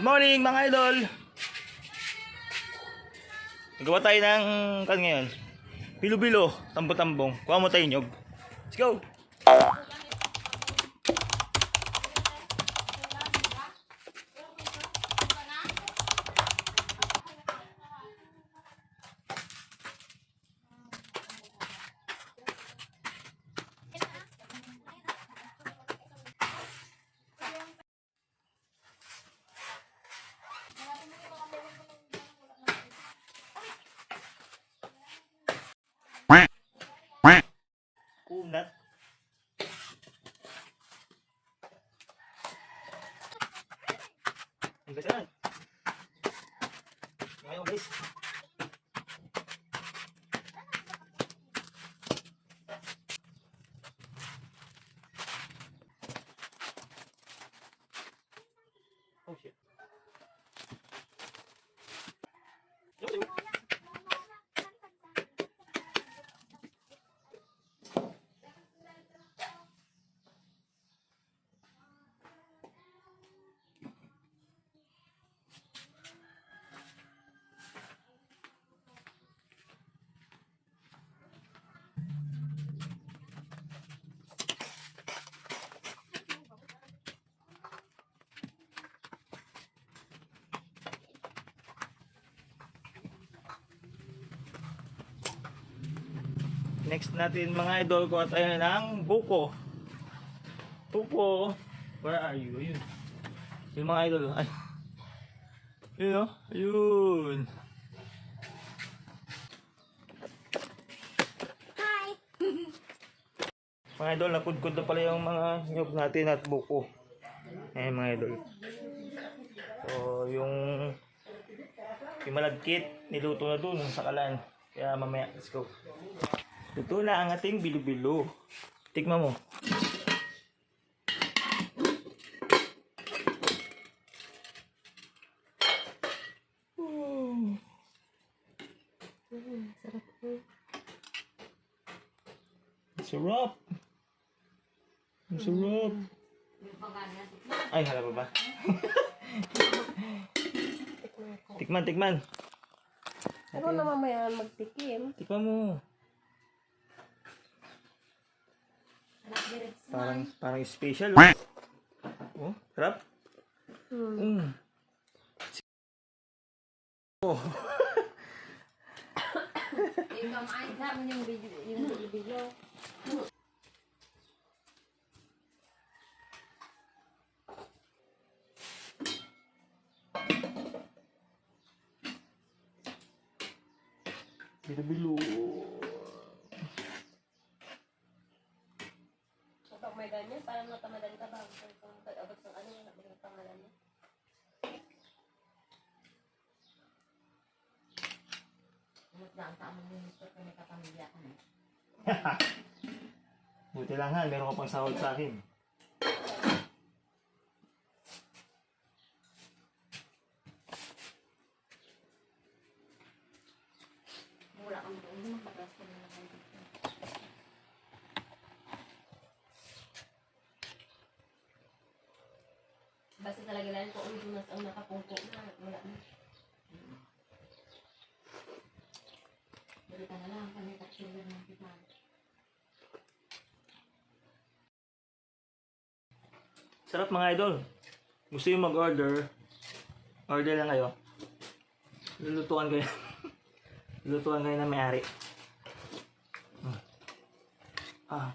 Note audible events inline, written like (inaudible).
Good morning mga idol! Nagawa tayo ng kan ngayon. Bilo-bilo, tambo-tambong. Kuha mo tayo nyog. Let's go! Ang ganda yan. Ngayon guys. Next natin mga idol ko at ayun ng buko. Buko. Where are you? Ayun. Yung mga idol. Ay. Yun o. Ayun. Hi! (laughs) Mga idol, nakudkod na pala yung mga nyog natin at buko. Ayan mga idol. So, yung yung malagkit, niluto na dun sa kalan. Kaya mamaya, let's go. Luto na ang ating bilo-bilo. Tikman mo. Sarap po. Sarap. Ang sarap. Ay, hala pa ba? (laughs) tikman, tikman. Ano na mamaya magtikim? Tikman mo. Parang, parang special. Oh, oh sarap. Hmm. Mm. Oh. Yung kamain namin yung video, yung video. Bilo-bilo. Parang natamadan ka ba? Kung pag-abot ng ano, nabi ng pangalan mo. (laughs) Buti lang ha, meron ka pang sahod sa akin. Wala kang doon, magpapras ko na lang Basta talaga lang kung ano mas ang nakapungko na, wala na. Balik ka na lang, kami tatsulan ng kita. Sarap mga idol. Gusto yung mag-order, order lang kayo. Lulutuan kayo. (laughs) Lulutuan kayo ng may-ari. Hmm. Ah,